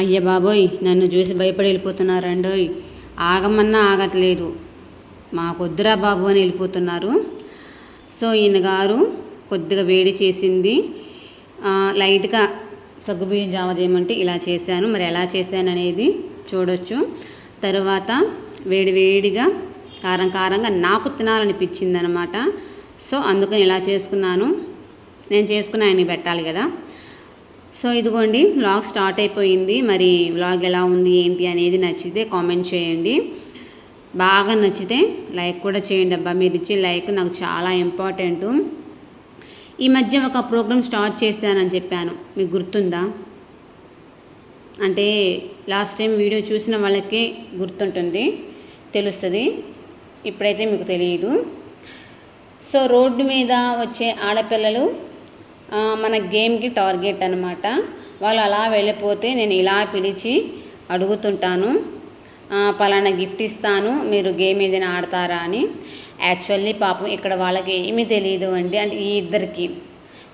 అయ్య బాబోయ్ నన్ను చూసి భయపడి వెళ్ళిపోతున్నారండోయ్ ఆగమన్నా ఆగట్లేదు. మాకొద్దురా బాబు అని వెళ్ళిపోతున్నారు. సో ఈయన గారు కొద్దిగా వేడి చేసింది. లైట్గా సగ్గుబియ్యం జావ చేయమంటే ఇలా చేశాను. మరి ఎలా చేశాను అనేది చూడొచ్చు. తరువాత వేడి వేడిగా కారం కారంగా నాకు తినాలనిపించింది అనమాట సో అందుకని ఇలా చేసుకున్నాను. నేను చేసుకున్న ఆయనకి పెట్టాలి కదా. సో ఇదిగోండి వ్లాగ్ స్టార్ట్ అయిపోయింది. మరి వ్లాగ్ ఎలా ఉంది ఏంటి అనేది నచ్చితే కామెంట్ చేయండి. బాగా నచ్చితే లైక్ కూడా చేయండి అబ్బా. మీరు ఇచ్చే లైక్ నాకు చాలా ఇంపార్టెంట్ ఈ మధ్య ఒక ప్రోగ్రామ్ స్టార్ట్ చేశానని చెప్పాను. మీకు గుర్తుందా? అంటే లాస్ట్ టైం వీడియో చూసిన వాళ్ళకే గుర్తుంటుంది తెలుస్తుంది. ఇప్పుడైతే మీకు తెలియదు. సో రోడ్డు మీద వచ్చే ఆడపిల్లలు మన గేమ్కి టార్గెట్ అనమాట వాళ్ళు అలా వెళ్ళిపోతే నేను ఇలా పిలిచి అడుగుతుంటాను. పలానా గిఫ్ట్ ఇస్తాను మీరు గేమ్ ఏదైనా ఆడతారా అని. యాక్చువల్లీ పాపం ఇక్కడ వాళ్ళకి ఏమీ తెలియదు అండి. అంటే ఈ ఇద్దరికి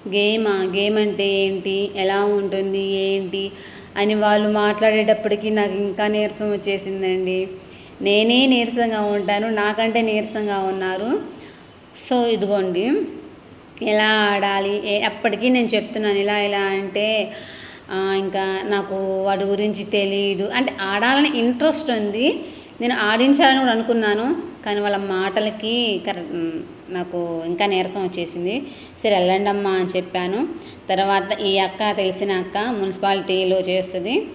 గేమా? గేమ్ అంటే ఏంటి? ఎలా ఉంటుంది? ఏంటి? అని వాళ్ళు మాట్లాడేటప్పటికి నాకు ఇంకా నీరసం వచ్చేసిందండి. నేనే నీరసంగా ఉంటాను. నాకంటే నీరసంగా ఉన్నారు. సో ఇదిగోండి. ఎలా ఆడాలి? ఏ నేను చెప్తున్నాను ఇలా ఇలా అంటే ఇంకా నాకు వాటి గురించి తెలియదు అంటే ఆడాలని ఇంట్రెస్ట్ ఉంది. నేను ఆడించాలని కూడా అనుకున్నాను. కానీ వాళ్ళ మాటలకి కరెక్ట్ నాకు ఇంకా నీరసం వచ్చేసింది. సరే వెళ్ళండి అమ్మా అని చెప్పాను. తర్వాత ఈ అక్క తెలిసిన అక్క మున్సిపాలిటీలో చేస్తుంది.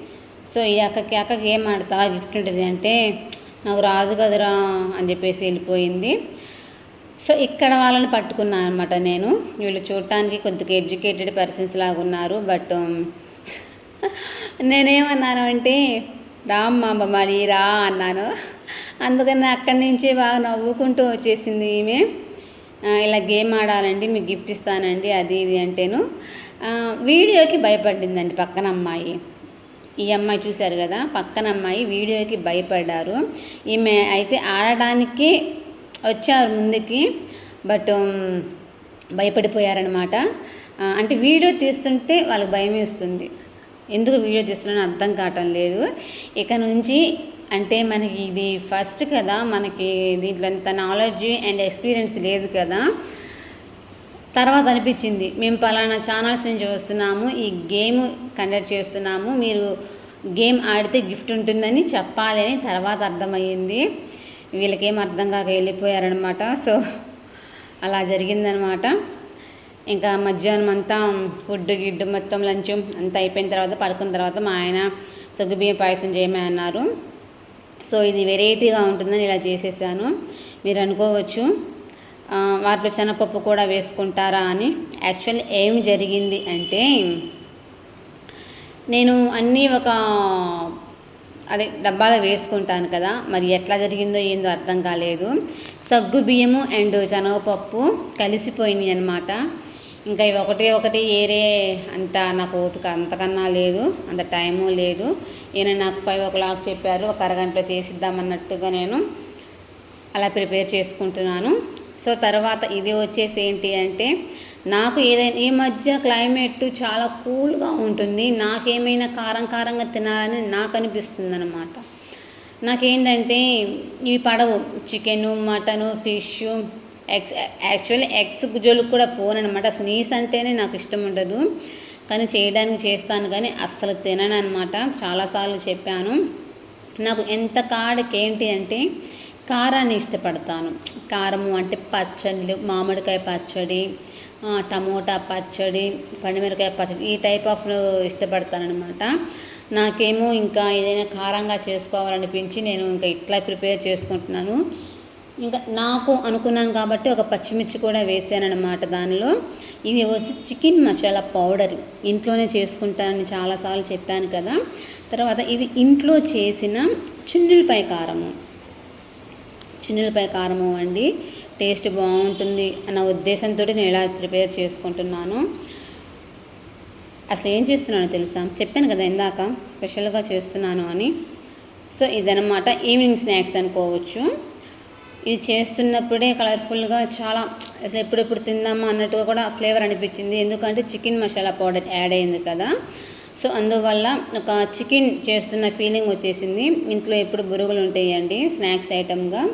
సో ఈ అక్కకి అక్కకి ఏం ఆడతా గిఫ్ట్ ఉంటుంది అంటే నాకు రాదు కదరా అని చెప్పేసి వెళ్ళిపోయింది. సో ఇక్కడ వాళ్ళని పట్టుకున్నాను అనమాట నేను. వీళ్ళు చూడటానికి కొద్దిగా ఎడ్యుకేటెడ్ పర్సన్స్ లాగా ఉన్నారు. బట్ నేనేమన్నాను అంటే రామ్ మా మరి రా అన్నాను. అందుకని అక్కడి నుంచి బాగా నవ్వుకుంటూ వచ్చేసింది ఈమె. ఇలా గేమ్ ఆడాలండి మీకు గిఫ్ట్ ఇస్తానండి అది ఇది అంటేను. వీడియోకి భయపడిందండి పక్కన అమ్మాయి. ఈ అమ్మాయి చూశారు కదా పక్కన అమ్మాయి వీడియోకి భయపడ్డారు. ఈమె అయితే ఆడడానికి వచ్చారు ముందుకి బట్ భయపడిపోయారనమాట అంటే వీడియో తీస్తుంటే వాళ్ళకి భయం వేస్తుంది. ఎందుకు వీడియో తీస్తున్నానో అర్థం కావటం లేదు. ఇక నుంచి అంటే మనకి ఇది ఫస్ట్ కదా మనకి దీంట్లో అంత నాలెడ్జ్ అండ్ ఎక్స్పీరియన్స్ లేదు కదా. తర్వాత అనిపించింది మేము పలానా ఛానల్స్ నుంచి వస్తున్నాము ఈ గేమ్ కండక్ట్ చేస్తున్నాము మీరు గేమ్ ఆడితే గిఫ్ట్ ఉంటుందని చెప్పాలి అని తర్వాత అర్థమయ్యింది. వీళ్ళకేం అర్థం కాక వెళ్ళిపోయారనమాట సో అలా జరిగిందనమాట ఇంకా మధ్యాహ్నం అంతా ఫుడ్ గిడ్డు మొత్తం లంచ్ అంతా అయిపోయిన తర్వాత పడుకున్న తర్వాత మా ఆయన సగ్గుబియ్యం పాయసం చేయమని అన్నారు సో ఇది వెరైటీగా ఉంటుందని ఇలా చేసేసాను. మీరు అనుకోవచ్చు వాటిలో శనగపప్పు కూడా వేసుకుంటారా అని. యాక్చువల్ ఏం జరిగింది అంటే నేను అన్నీ ఒక అదే డబ్బాలో వేసుకుంటాను కదా మరి ఎట్లా జరిగిందో ఏందో అర్థం కాలేదు. సగ్గు బియ్యము అండ్ శనగపప్పు కలిసిపోయినాయి అనమాట ఇంకా ఇవి ఒకటి ఒకటి ఏరే అంత నాకు ఓపిక అంతకన్నా లేదు అంత టైము లేదు. ఈయన నాకు ఫైవ్ ఓ క్లాక్ చెప్పారు ఒక అరగంటలో చేసిద్దామన్నట్టుగా నేను అలా ప్రిపేర్ చేసుకుంటున్నాను. సో తర్వాత ఇది వచ్చేసి ఏంటి అంటే నాకు ఏదైనా ఈ మధ్య క్లైమేట్ చాలా కూల్గా ఉంటుంది. నాకేమైనా కారం కారంగా తినాలని నాకు అనిపిస్తుంది అనమాట నాకేంటంటే ఇవి పడవు. Chicken mutton fish eggs actually eggs జోలికి కూడా పోననమాట స్నీస్ అంటేనే నాకు ఇష్టం ఉండదు. కానీ చేయడానికి చేస్తాను కానీ అస్సలు తినను అనమాట చాలాసార్లు చెప్పాను. నాకు ఎంత కాడకి ఏంటి అంటే కారాన్ని ఇష్టపడతాను. కారము అంటే పచ్చళ్ళు మామిడికాయ పచ్చడి టమోటా పచ్చడి పండుమిరకాయ పచ్చడి ఈ టైప్ ఆఫ్ ఇష్టపడతానమాట నాకేమో ఇంకా ఏదైనా కారంగా చేసుకోవాలనిపించి నేను ఇంకా ఇట్లా ప్రిపేర్ చేసుకుంటున్నాను. ఇంకా నాకు అనుకున్నాను కాబట్టి ఒక పచ్చిమిర్చి కూడా వేసానన్నమాట దానిలో. ఇది వచ్చి చికెన్ మసాలా పౌడర్ ఇంట్లోనే చేసుకుంటానని చాలాసార్లు చెప్పాను కదా. తర్వాత ఇది ఇంట్లో చేసిన చిన్నులపై కారము. చిన్నులపై కారము అండి. టేస్ట్ బాగుంటుంది అన్న ఉద్దేశంతో నేను ఇలా ప్రిపేర్ చేసుకుంటున్నాను. అసలు ఏం చేస్తున్నానో తెలుసా? చెప్పాను కదా ఇందాక స్పెషల్గా చేస్తున్నాను అని. సో ఇదనమాట ఈవినింగ్ స్నాక్స్ అనుకోవచ్చు. ఇది చేస్తున్నప్పుడే కలర్ఫుల్గా చాలా అసలు ఎప్పుడెప్పుడు తిందామా అన్నట్టుగా కూడా ఫ్లేవర్ అనిపించింది. ఎందుకంటే చికెన్ మసాలా పౌడర్ యాడ్ అయింది కదా. సో అందువల్ల ఒక చికెన్ చేస్తున్న ఫీలింగ్ వచ్చేసింది. ఇంట్లో ఎప్పుడు బురుగులు ఉంటాయండి స్నాక్స్ ఐటమ్గా.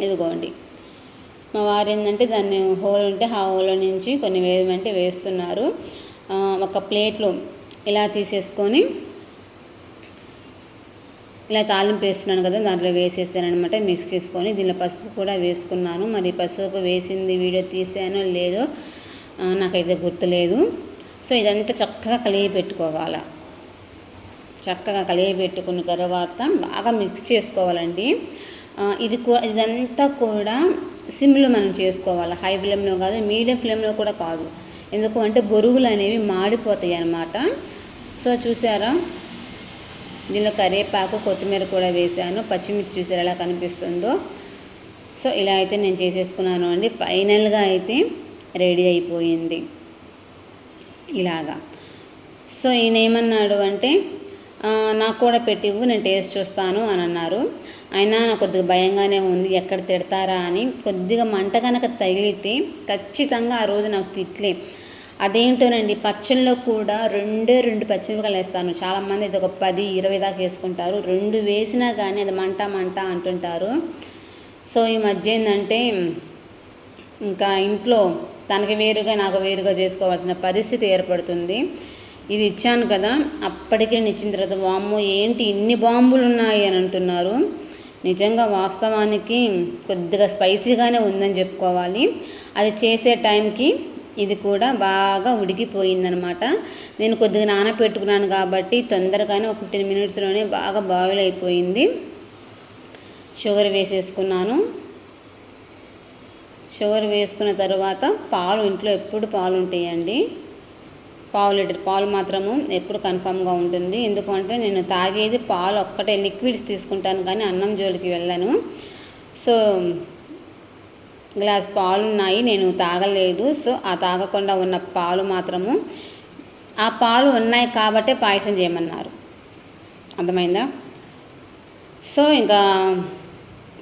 ఇదిగోండి. మా వారు ఏంటంటే దాన్ని హోల్ ఉంటే ఆ హోల్లో నుంచి కొన్ని వేయమంటే వేస్తున్నారు. ఒక ప్లేట్లో ఇలా తీసేసుకొని ఇలా తాలింపు వేస్తున్నాను కదా దాంట్లో వేసేసాను అనమాట మిక్స్ చేసుకొని దీనిలో పసుపు కూడా వేసుకున్నాను. మరి పసుపు వేసింది వీడియో తీసానో లేదో నాకైతే గుర్తులేదు. సో ఇదంతా చక్కగా కలిగి పెట్టుకోవాలి. చక్కగా కలిగి పెట్టుకున్న తర్వాత బాగా మిక్స్ చేసుకోవాలండి. ఇది ఇదంతా కూడా సిమ్లో మనం చేసుకోవాలి. హై ఫ్లేమ్లో కాదు మీడియం ఫ్లేమ్లో కూడా కాదు. ఎందుకు అంటే బొరుగులు అనేవి మాడిపోతాయి అన్నమాట. సో చూసారా? దీనిలో కరివేపాకు కొత్తిమీర కూడా వేసాను. పచ్చిమిర్చి చూసారు ఎలా కనిపిస్తుందో? సో ఇలా అయితే నేను చేసేసుకున్నాను అండి. ఫైనల్గా అయితే రెడీ అయిపోయింది. ఇలాగా. సో ఈయన ఏమన్నాడు అంటే నాకు కూడా పెట్టివ్వు నేను టేస్ట్ చూస్తాను అని అన్నారు. అయినా నాకు కొద్దిగా భయంగానే ఉంది ఎక్కడ తిడతారా అని. కొద్దిగా మంట కనుక తగిలితే ఖచ్చితంగా ఆ రోజు నాకు తిట్లే. అదేంటోనండి పచ్చళ్ళలో కూడా రెండే రెండు పచ్చిమిరపకాయలు వేస్తాను. చాలామంది ఇది ఒక పది ఇరవై దాకా వేసుకుంటారు. రెండు వేసినా కానీ అది మంట మంట అంటుంటారు. సో ఈ మధ్య ఏంటంటే ఇంకా ఇంట్లో తనకి వేరుగా నాకు వేరుగా చేసుకోవాల్సిన పరిస్థితి ఏర్పడుతుంది. ఇది ఇచ్చాను కదా అప్పటికే నేను ఇచ్చిన తర్వాత వామ్మో ఏంటి ఇన్ని బాంబులు ఉన్నాయి అని అంటున్నారు. నిజంగా వాస్తవానికి కొద్దిగా స్పైసీగానే ఉందని చెప్పుకోవాలి. అది చేసే టైంకి ఇది కూడా బాగా ఉడికిపోయిందనమాట. నేను కొద్దిగా నానబెట్టుకున్నాను కాబట్టి తొందరగానే ఒక ఫిఫ్టీన్ మినిట్స్లోనే బాగా బాయిల్ అయిపోయింది. షుగర్ వేసేసుకున్నాను. షుగర్ వేసుకున్న తర్వాత పాలు ఇంట్లో ఎప్పుడు పాలు ఉంటాయండి? పావు లీటర్ పాలు మాత్రము ఎప్పుడు కన్ఫామ్గా ఉంటుంది. ఎందుకంటే నేను తాగేది పాలు ఒక్కటే లిక్విడ్స్ తీసుకుంటాను కానీ అన్నం జోలికి వెళ్ళను. సో గ్లాస్ పాలు ఉన్నాయి నేను తాగలేదు. సో ఆ తాగకుండా ఉన్న పాలు మాత్రము ఆ పాలు ఉన్నాయి కాబట్టే పాయసం చేయమన్నారు. అర్థమైందా? సో ఇంకా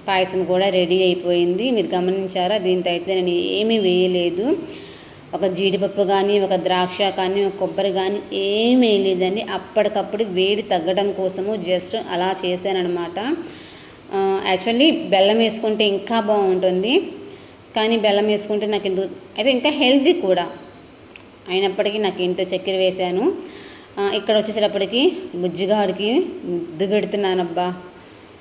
పాయసం కూడా రెడీ అయిపోయింది. మీరు గమనించారా? దీంతో అయితే నేను ఏమీ వేయలేదు. ఒక జీడిపప్పు కానీ ఒక ద్రాక్ష కానీ ఒక కొబ్బరి కానీ ఏమీ వేయలేదండి అప్పటికప్పుడు వేడి తగ్గడం కోసము జస్ట్ అలా చేశానమాట యాక్చువల్లీ బెల్లం వేసుకుంటే ఇంకా బాగుంటుంది. కానీ బెల్లం వేసుకుంటే నాకు ఎందుకు అయితే ఇంకా హెల్తీ కూడా. అయినప్పటికీ నాకు ఇంట్లో చక్కెర వేశాను. ఇక్కడ వచ్చేసేటప్పటికి బుజ్జిగాడికి ముద్దు పెడుతున్నానబ్బా.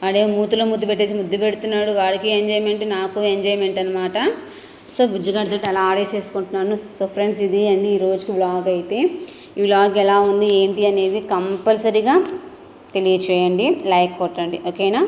వాడే మూతిలో ముద్దు పెట్టేసి ముద్దు పెడుతున్నాడు. వాడికి ఎంజాయ్మెంట్ నాకు ఎంజాయ్మెంట్ అనమాట సో బుజ్జిగడ్డతో అలా ఆడేసేసుకుంటున్నాను. సో ఫ్రెండ్స్ ఇది అండి ఈ రోజుకి వ్లాగ్ అయితే. ఈ వ్లాగ్ ఎలా ఉంది ఏంటి అనేది కంపల్సరీగా తెలియచేయండి. లైక్ కొట్టండి. ఓకేనా?